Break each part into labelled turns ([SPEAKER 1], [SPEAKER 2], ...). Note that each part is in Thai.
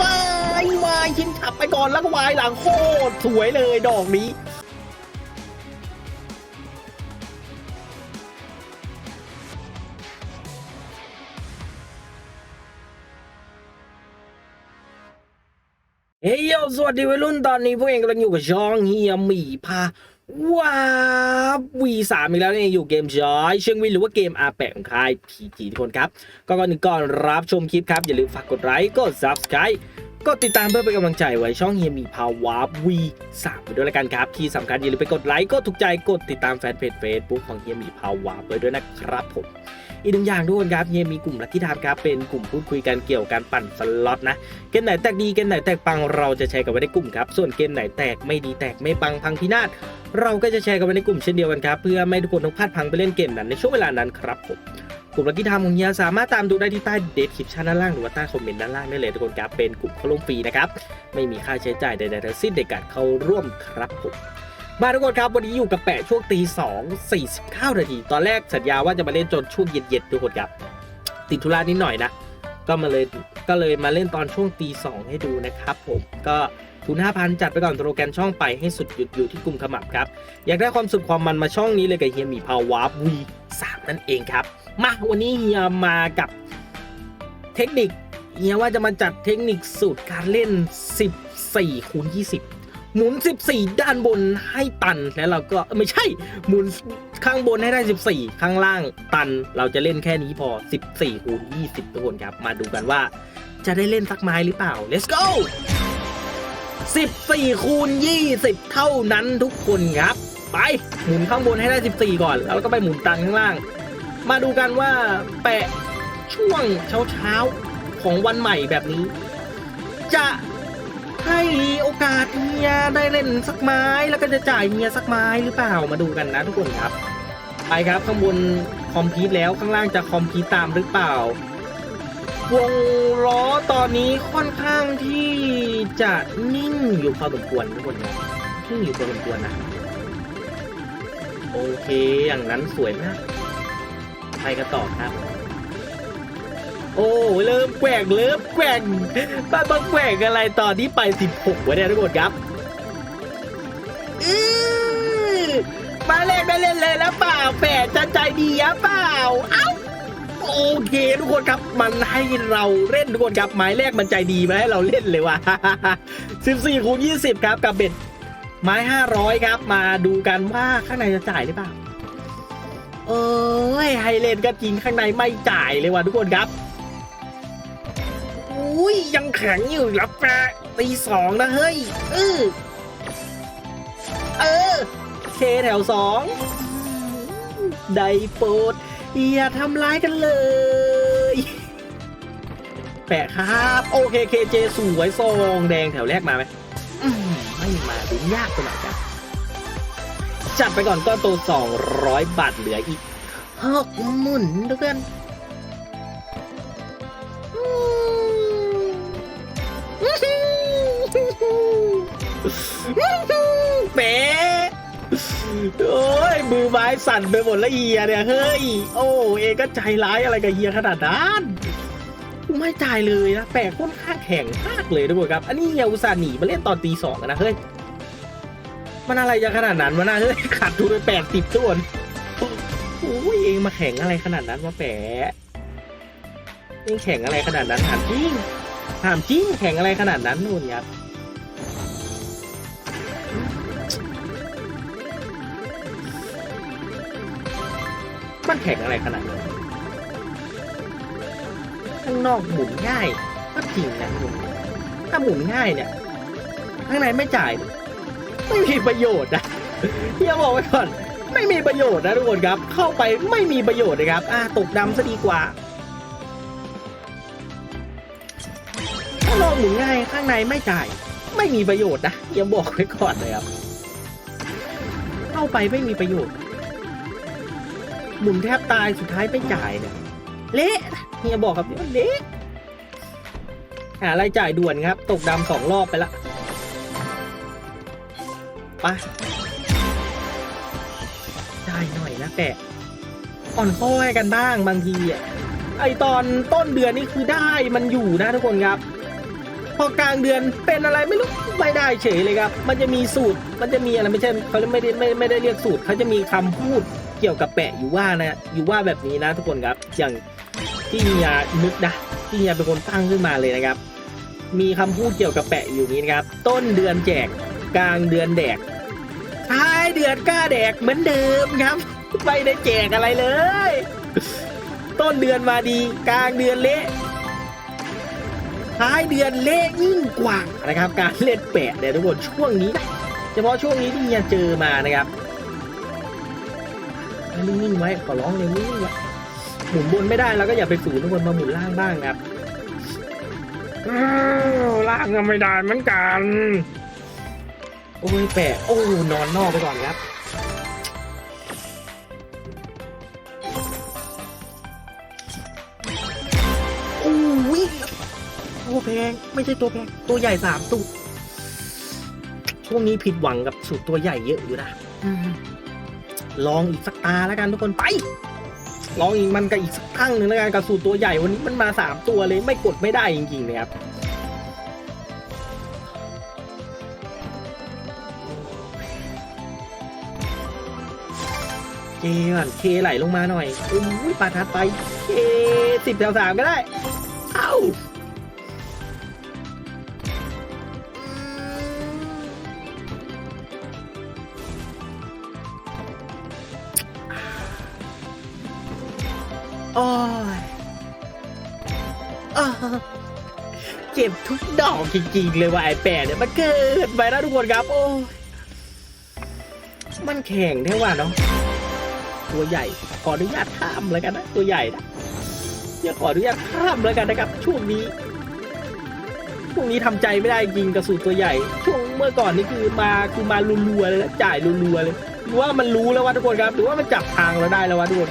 [SPEAKER 1] วายวายชิงฉับไปก่อนแล้วก็วายหลังโคตรสวยเลยดอกนี้เฮ้ยสวัสดีวัยรุ่นตอนนี้พวกเองกำลังอยู่กับช่องเฮียหมีพา ว้าวีสามอีกแล้วนี่อยู่เกมจอยเชียงวินหรือว่าเกมอาแปะของค่ายพีจีทุกคนครับ ก็ก่อนหนึ่งก่อนรับชมคลิปครับ อย่าลืมฝากกดไลค์กด subscribe กดติดตามเพื่อเป็นกำลังใจไว้ช่องเฮียมีพาวาวีสามไปด้วยละกันครับ ที่สำคัญอย่าลืมไปกดไลค์กดถูกใจกดติดตามแฟนเพจเฟซบุ๊กของเฮียมีพาวาไปด้วยนะครับผม อีกหนึ่งอย่างทุกคนครับเฮียมีกลุ่มลัคกี้ไทม์ครับเป็นกลุ่มพูดคุยกันเกี่ยวกับการปั่นสล็อตนะเกมไหนแตกดีเกมไหนแตกปังเราจะแชร์กันไว้ในกลุ่มครับส่วนเกมไหนแตกไม่ดีแตกไม่ปังพังพินาศเราก็จะแชร์กันไว้ในกลุ่มเช่นเดียวกันครับเพื่อไม่ให้ทุกคนต้องพลาดพังไปเล่นเกมนั้นในช่วงเวลานั้นครับผมกลุ่มลักกี้ทม์ของเฮียสามารถตามดูได้ที่ใต้เดสคริปชันด้านล่างหรือว่าใต้คอมเมนต์ด้านล่างได้เลยทุกคนครับเป็นกลุ่มเข้าร่วมฟรีนะครับไม่มีค่าใช้จ่ายใดๆทั้งสิ้นในการเข้าร่วมครับผม มาทุกคนครับ วันนี้อยู่กับแปะช่วงตีสองสี่สิบเก้านาทีตอนแรกสัญญาว่าจะมาเล่นจนช่วงเย็นๆทุกคนครับ ติดธุระนิดหน่อยนะ ก็มาเลยก็เลยมาเล่นตอนช่วงตีสองให้ดูนะครับผมก็ทุน5,000 จัดไปก่อนโปรแกรมช่องไปให้สุดหยุดอยู่ที่กลุ่มขมับครับ อยากได้ความสุขความมันมาช่องนี้เลยกับเฮียมีพาวาร์วีสามนั่นเองครับ มาวันนี้เฮียมากับเทคนิคเฮียว่าจะมาจัดเทคนิคสูตรการเล่น 14คูณ20 หมุน 14 ด้านบนให้ตันแล้วเราก็ไม่ใช่ หมุนข้างบนให้ได้ 14 ข้างล่างตัน เราจะเล่นแค่นี้พอ 14คูณ20 ทุกคนครับ มาดูกันว่าจะได้เล่นสักไม้หรือเปล่า let's go 14คูณ20 เท่านั้นทุกคนครับ ไปหมุนข้างบนให้ได้ 14 ก่อน แล้วก็ไปหมุนตันข้างล่าง มาดูกันว่าแปะช่วงเช้าๆของวันใหม่แบบนี้ จะ ให้โอกาสเฮียได้เล่นสักไม้แล้วก็จะจ่ายเฮียสักไม้หรือเปล่ามาดูกันนะทุกคนครับ ไปครับข้างบนคอมพิวแล้วข้างล่างจะคอมพิวตามหรือเปล่าวงล้อตอนนี้ค่อนข้างที่จะนิ่งอยู่พอสมควรทุกคนครับนิ่งอยู่พอสมควรนะโอเคอย่างนั้นสวยมากไปกันต่อครับ โอ้เริ่มแกว่งเริ่มแกว่งบ้าบ้าแกว่งอะไรตอนที่ไป 16วะเนี่ยทุกคนครับอือมาเล่นม่เล่นเลยแล้วเปล่าแฝดจะใจดีหรือเปล่า เอ้าโอเคทุกคนครับมันให้เราเล่นทุกคนครับหมายแรกมันใจดีมาให้เราเล่นเลยว่ะ14คูณ20 ครับกับเบ็ดไม้500 ครับ มาดูกันว่าข้างในจะจ่ายหรือเปล่าเอ้ยให้เล่นก็จริงข้างในไม่จ่ายเลยว่ะทุกคนครับ อุ้ยยังแข็งอยู่แล้วแปะตีสองนะเฮ้ยเออเออเคแถวสองได้โปรดอย่าทำร้ายกันเลย แปะครับ โอเคเคเจสวยซองแดงแถวแรกมาไหมไม่มาดูยากไปหน่อยครับจัดไปก่อนก้อนโต200 บาทเหลืออีกหกหมุนทุกคน เป๊ะโอ้ยมือไม้สั่นไปหมดแล้วเฮียเนี่ย เฮ้ย โอ้เอก็ใจร้ายอะไรกับเฮียขนาดนั้นไม่จ่ายเลยนะแปลกค่อนข้างแข็งมากเลยทุกคนครับ อันนี้เฮียอุตส่าห์หนีมาเล่นตอนตีสองนะเฮ้ยมันอะไรจะขนาดนั้นวะนะเฮ้ยขาดทุนไปแปดสิบตัวนโอ้ยเองมาแข่งอะไรขนาดนั้นวะแปะเองแข่งอะไรขนาดนั้นถามจริงถามจริงแข่งอะไรขนาดนั้นนู่นครับ มันแข่งอะไรขนาดนั้นข้างนอกหมุนง่าย ก็จริงนะคุณถ้าหมุนง่ายเนี่ย ข้างในไม่จ่าย ไม่มีประโยชน์นะเฮียบอกไว้ก่อน ไม่มีประโยชน์นะทุกคนครับ เข้าไปไม่มีประโยชน์เลยครับ อ่าตกดำซะดีกว่าข้างนอกหมุนง่ายข้างในไม่จ่าย ไม่มีประโยชน์นะเฮียบอกไว้ก่อนเลยครับ เข้าไปไม่มีประโยชน์ หมุนแทบตายสุดท้ายไม่จ่ายเนี่ยเละเฮียบอกครับว่าเละหารายจ่ายด่วนครับ ตกดำสองรอบไปละไปได้หน่อยนะแปะอ่อนข้อให้กันบ้างบางทีอะไอตอนต้นเดือนนี่คือได้มันอยู่นะทุกคนครับ พอกลางเดือนเป็นอะไรไม่รู้ไม่ได้เฉยเลยครับ มันจะมีสูตร มันจะมีอะไรไม่ใช่เขาไม่ได้ไม่ไม่ได้เรียกสูตรเขาจะมีคำพูด กี่ยวกับแปะอยู่ว่านะอยู่ว่าแบบนี้นะทุกคนครับ อย่างที่เฮียนึกนะที่เฮียเป็นคนตั้งขึ้นมาเลยนะครับ มีคำพูดเกี่ยวกับแปะอยู่นี้นะครับ ต้นเดือนแจกกลางเดือนแดกท้ายเดือนกล้าแดกเหมือนเดิมครับไม่ได้แจกอะไรเลย ต้นเดือนมาดีกลางเดือนเละท้ายเดือนเละยิ่งกว่านะครับ การเล่นแปะเนี่ยทุกคนช่วงนี้ เฉพาะช่วงนี้ที่เฮียเจอมานะครับ นิ่งๆไว้ขอร้องเลยนิ่งๆไว้หมุนบนไม่ได้เราก็อย่าไปฝืนทุกคนมาหมุนล่างบ้างนะครับล่างก็ไม่ได้เหมือนกัน โอ้ยแปะโอ้นอนนอกไปก่อนครับโอ้ยตัวแพงไม่ใช่ตัวแพงตัวใหญ่สามตัวช่วงนี้ผิดหวังกับสูตรตัวใหญ่เยอะอยู่นะ ลองอีกสักตาแล้วกันทุกคนไป ลองอีกมันกับอีกสักครั้งหนึ่งแล้วกันกับสูตรตัวใหญ่วันนี้มันมาสามตัวเลยไม่กดไม่ได้จริงๆเลยครับเคก่อนเคไหลลงมาหน่อยอุ้ยปาทัดไปเคสิบแถวสามก็ได้ เอ้า โอ้ยอ้าวเจ็บทุกดอกจริงๆเลยว่ะไอ้แปะเนี่ยมันเกิดไปแล้วทุกคนครับ โอ้ยมันแข็งแท้ว่าเนาะตัวใหญ่ขออนุญาตข้ามแล้วกันนะ ตัวใหญ่นะอย่าขออนุญาตข้ามแล้วกันนะครับ ช่วงนี้ช่วงนี้ทำใจไม่ได้จริงกับสูตรตัวใหญ่ ช่วงเมื่อก่อนนี่คือมาคือมารัวๆเลยนะจ่ายรัวๆเลยหรือว่ามันรู้แล้วว่าทุกคนครับ หรือว่ามันจับทางเราได้แล้ววะทุกคน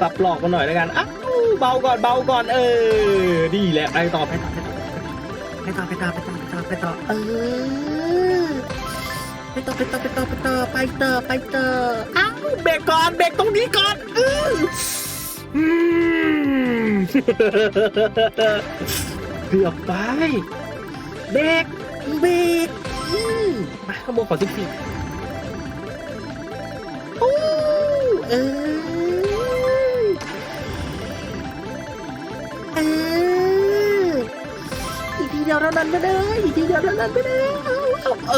[SPEAKER 1] ปรับหลอกมันหน่อยแล้วกันอ้าวเบาก่อนเบาก่อนเออดีแหละไปต่อไปต่อไปต่อไปต่อไปต่อไปต่อไปต่อเออไปต่อไปต่อไปต่อไปต่อไปต่อไปต่ออ้าวเบรกก่อนเบรกตรงนี้ก่อนเออเกือบไปเบรกเบรกมาขโมยขอสิบสี่โอ้เออ นั้นไปเลยอีกทีเดียวเท่านั้นไปเลยเอาเอาเอ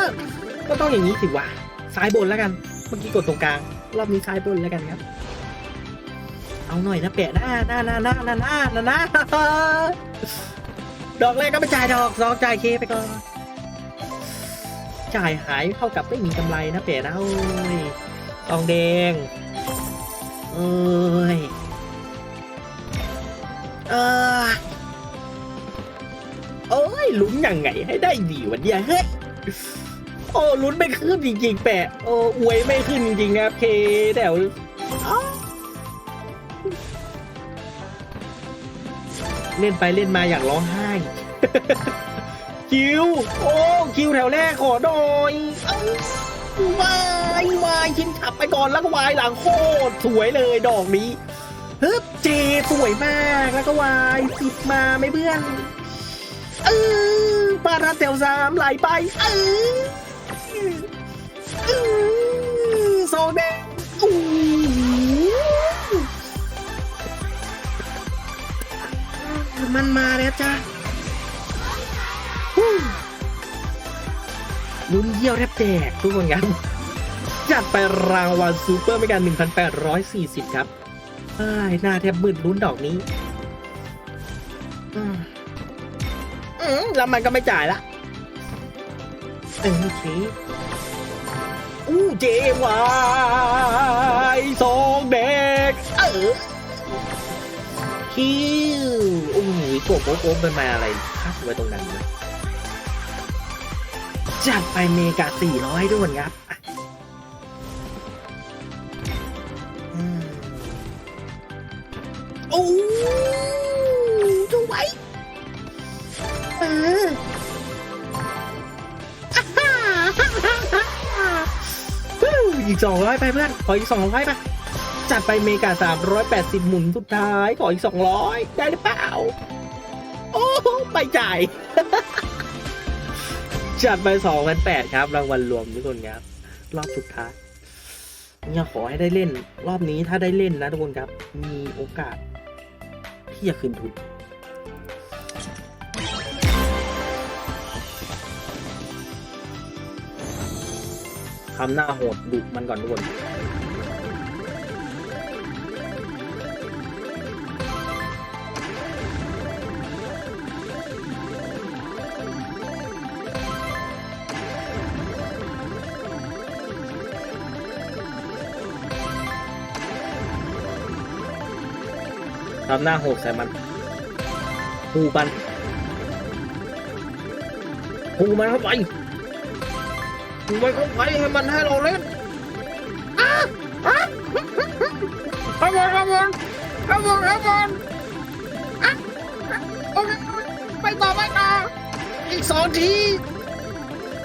[SPEAKER 1] อ ก็ต้องอย่างนี้สิวะซ้ายบนแล้วกัน เมื่อกี้กดตรงกลาง รอบนี้ซ้ายบนแล้วกันครับ เอาหน่อยนะแปะหน้าหน้าหน้าหน้าหน้าหน้าหน้าหน้าดอกแรกก็ไม่จ่ายดอกสองจ่ายเคไปก่อน จ่ายหายเท่ากับไม่มีกำไรนะแปะนะโอ้ยทองแดงเอ้ยเออโอ้ย ลุ้นยังไงให้ได้ดีวันเนี้ยเฮ้ยโอ้ลุ้นไม่ขึ้นจริงๆแปะโอ้อวยไม่ขึ้นจริงๆนะครับเคแต่วเล่นไปเล่นมาอยากร้องไห้ คิว โอ้คิวแถวแรกขอหน่อยวายวายชิมขับไปก่อนแล้วก็วายหลังโคตรสวยเลยดอกนี้ฮึบเจสวยมากแล้วก็วายสิบมาไม่เพื่อน เออปาราเซลสามไหลไปเออเออโซเดงอู้มันมาแล้วจ้าลุ้นเยี่ยวแทบแตกทุกคนครับจัดไปรางวัลซูเปอร์ไม่กัน 1,840 ครับเอ้ยหน้าแทบมืดลุ้นดอกนี้ แล้วมันก็ไม่จ่ายละเออโอเคอู้เจวายสองเด็กเออคิวโอ้โหโกบโกบโกบมันมาอะไรคัดไว้ตรงนั้นนะจัดไปเมกาสี่ร้อยด้วยครับอะอืมโอ้ อีกสองร้อยไปเพื่อน ขออีกสองร้อยไปจัดไปเมกา 380 หมุนสุดท้าย ขออีก 200 ได้หรือเปล่า โอ้ไม่จ่าย จัดไปสองพันแปดครับ รางวัลรวมทุกคนครับ รอบสุดท้ายเนี่ยขอให้ได้เล่น รอบนี้ถ้าได้เล่นนะทุกคนครับ มีโอกาสที่จะคืนทุน ทำหน้าโหดดุมันก่อนทุกคนทำหน้าโหดใส่มันหูมันหูมันเข้าไป มันเข้าไปให้มันให้เราเล่นอะอะข้าบนข้าบนข้าบนข้าบนอะโอเคไปต่อไปต่ออีกสองที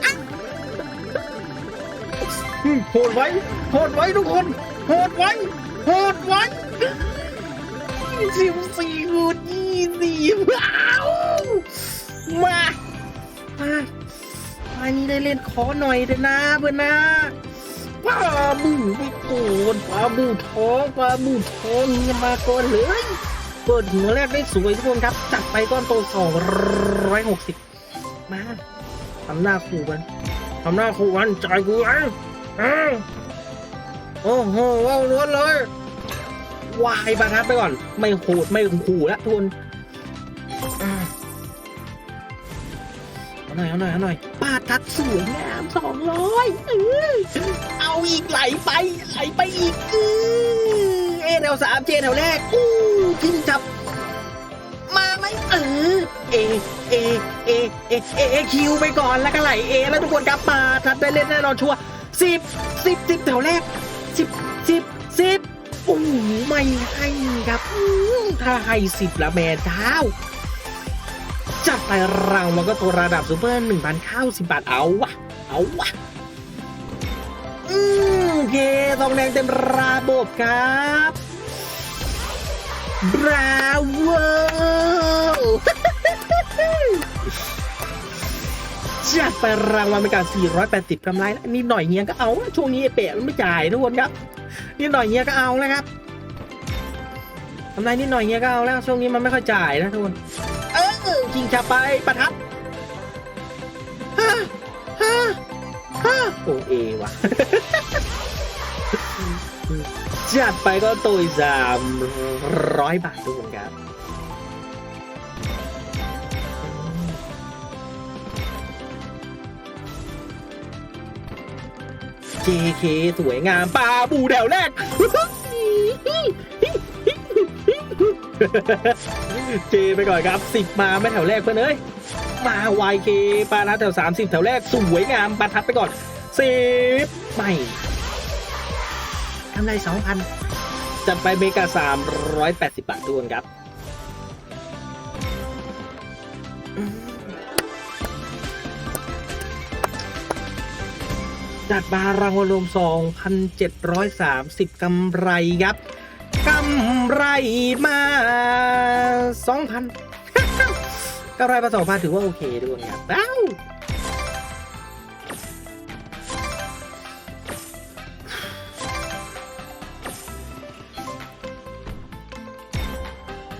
[SPEAKER 1] อะอืมโหดไว้โหดไว้ทุกคนโหดไว้โหดไว้สิบสี่คูณยี่สิบว้าวมามามานี่ ได้เล่นขอหน่อยเถอะนะเพื่อนนะปลาบูม่โกนปลาบูท้องปลาบูท้องนี่มาก่อนเลยเปิดหัวแรกได้สวยทุกคนครับจัดไปก้อนโตสองร้อยหกสิบมาทำหน้าคู่กันทำหน้าคู่กันจ่ายกูไอ้อ้าวโอ้โหว้าวล้วนเลยวายประทัดไปก่อน ไม่โหดไม่ขู่ล้วทุนเอาหน่อยเอาหน่อยเอาหน่อย ปาทัดสวยงามสองร้อยเอาอีกไหลไปไหลไปอีกอื้อเอแถวสามเจแถวแรกอู้ทิ้งจับ มาไหมเออเอเอเอเอเอเอคิวไปก่อนแล้วก็ไหลเอแล้วทุกคนครับปาทัดได้เล่นแน่นอนชัวร์สิบสิบสิบแถวแรกสิบสิบสิบโอ้ไม่ให้ครับถ้าให้สิบละแม่เจ้า จัดไปรางวัลก็ตัวระดับซูเปอร์หนึ่งพันเก้าสิบบาทเอาวะ เอาวะ อืมโอเคทองแดงเต็มระบบครับบราโวจัดไปรางวัลเป็นการ480กำไรแล้วนิดหน่อยเงี้ยก็เอา ช่วงนี้ไอ้เปะมันไม่จ่ายทุกคนครับนิดหน่อยเงี้ยก็เอาแล้วครับกำไรนิดหน่อยเงี้ยก็เอาแล้ว ช่วงนี้มันไม่ค่อยจ่ายนะทุกคน เออยิงชาไปประทัดฮ่าฮ่าฮ่าโอเอว่ะจัดไปก็ตัวสามร้อยบาททุกคนครับ JK สวยงามปลาบูแถวแรก เจไปก่อนครับสิบมาไม่แถวแรกเพื่อนเอ้ยมา YK ปลาทัดแถวสามสิบแถวแรกสวยงามปลาทัดไปก่อนสิบไม่ทำไรสองพันจัดไปเมกาสามร้อยแปดสิบบาททุกคนครับจัดบารางวัลรวม 2,730กำไรครับ กำไรมา2,000กำไรมา2,000ถือว่าโอเคด้วยครับเอ้า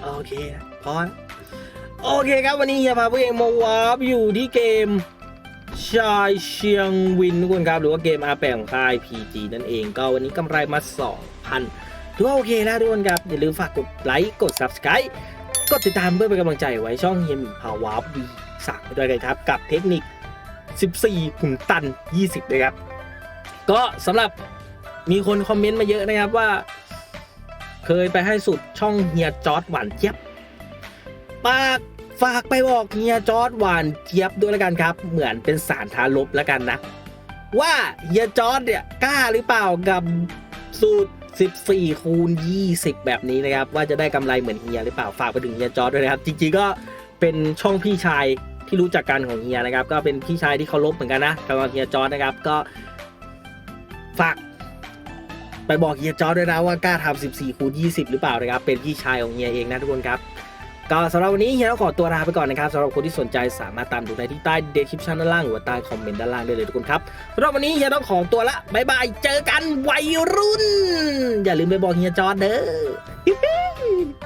[SPEAKER 1] โอเคพอนโอเคครับวันนี้เฮียพาพวกเองมาวาร์ปอยู่ที่เกมชายเชียงวินทุกคนครับ หรือว่าเกมอาแปของค่าย PG นั่นเอง ก็วันนี้กำไรมา 2,000 ถือว่าโอเคแล้วทุกคนครับ อย่าลืมฝากกดไลค์กด Subscribe กดติดตามเพื่อเป็นกำลังใจไว้ช่องเฮียมพาวาร์ปวีสั่งด้วยกันครับ กับเทคนิค 14ขุ่นตัน 20นะครับ ก็สำหรับมีคนคอมเมนต์มาเยอะนะครับว่า เคยไปให้สุดช่องเฮียจอร์ดหวานเจี๊ยบปากฝากไปบอกเฮียจอร์ดหวานเจี๊ยบด้วยล้วกันครับ เหมือนเป็นสารทาลบล้วกันนะ ว่าเฮียจอร์ดเนี่ยกล้าหรือเปล่ากับสูตร 14 คูณ 20 แบบนี้นะครับ ว่าจะได้กำไรเหมือนเฮียหรือเปล่า ฝากไปถึงเฮียจอร์ดด้วยนะครับ จริงๆก็เป็นช่องพี่ชายที่รู้จักกันของเฮียนะครับ ก็เป็นพี่ชายที่เคารพเหมือนกันนะสำหรับเฮียจอร์ดนะครับก็ฝากไปบอกเฮียจอร์ดด้วยนะว่ากล้าทำ14คูณ20 หรือเปล่านะครับ เป็นพี่ชายของเฮียเองนะทุกคนครับ ก็สำหรับวันนี้เฮียต้องขอตัวลาไปก่อนนะครับสำหรับคนที่สนใจสามารถตามดูได้ที่ใต้เดสคริปชันด้านล่างหรือว่าใต้คอมเมนต์ด้านล่างได้เลยทุกคนครับสำหรับวันนี้เฮียต้องขอตัวละบายบายเจอกันวัยรุ่น อย่าลืมไปบอกเฮียจอร์ดเด้อ